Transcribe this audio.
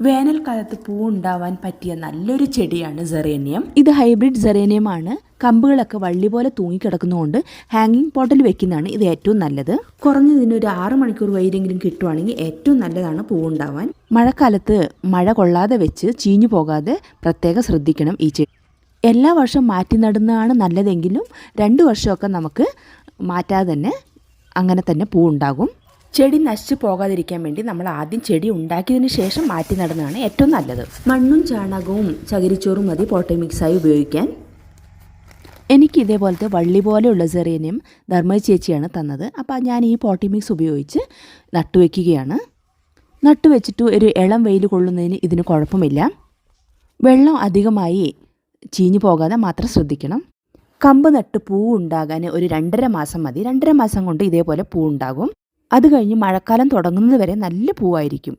വേനൽക്കാലത്ത് പൂ ഉണ്ടാവാൻ പറ്റിയ നല്ലൊരു ചെടിയാണ് സെറേനിയം. ഇത് ഹൈബ്രിഡ് സെറേനിയമാണ്. കമ്പുകളൊക്കെ വള്ളി പോലെ തൂങ്ങിക്കിടക്കുന്നതുകൊണ്ട് ഹാങ്ങിങ് പോട്ടിൽ വെക്കുന്നതാണ് ഇത് ഏറ്റവും നല്ലത്. കുറഞ്ഞതിന് ഒരു ആറ് മണിക്കൂർ വൈരെങ്കിലും കിട്ടുവാണെങ്കിൽ ഏറ്റവും നല്ലതാണ് പൂ ഉണ്ടാവാൻ മഴക്കാലത്ത് മഴ കൊള്ളാതെ വെച്ച് ചീഞ്ഞു പോകാതെ പ്രത്യേകം ശ്രദ്ധിക്കണം ഈ ചെടി. എല്ലാ വർഷവും മാറ്റി നടുന്നതാണ് നല്ലതെങ്കിലും രണ്ട് വർഷമൊക്കെ നമുക്ക് മാറ്റാതെ തന്നെ അങ്ങനെ തന്നെ പൂ ഉണ്ടാകും ചെടി നശിച്ചു പോകാതിരിക്കാൻ വേണ്ടി നമ്മൾ ആദ്യം ചെടി ഉണ്ടാക്കിയതിന് ശേഷം മാറ്റി നടുന്നതാണ് ഏറ്റവും നല്ലത്. മണ്ണും ചാണകവും ചകിരിച്ചോറും മതി പോട്ടി മിക്സായി ഉപയോഗിക്കാൻ. എനിക്ക് ഇതേപോലത്തെ വള്ളി പോലെയുള്ള സെറേനിയം ധർമ്മ ചേച്ചിയാണ് തന്നത്. അപ്പോൾ ഞാൻ ഈ പോട്ടി മിക്സ് ഉപയോഗിച്ച് നട്ടുവെക്കുകയാണ് നട്ടുവെച്ചിട്ട് ഒരു ഇളം വെയിൽ കൊള്ളുന്നതിന് ഇതിന് കുഴപ്പമില്ല. വെള്ളം അധികമായി ചീഞ്ഞു പോകാതെ മാത്രം ശ്രദ്ധിക്കണം. കമ്പ് നട്ട് പൂ ഉണ്ടാകാൻ ഒരു രണ്ടര മാസം മതി. രണ്ടര മാസം കൊണ്ട് ഇതേപോലെ പൂ ഉണ്ടാകും. അത് കഴിഞ്ഞ് മഴക്കാലം തുടങ്ങുന്നത് വരെ നല്ല പൂവായിരിക്കും.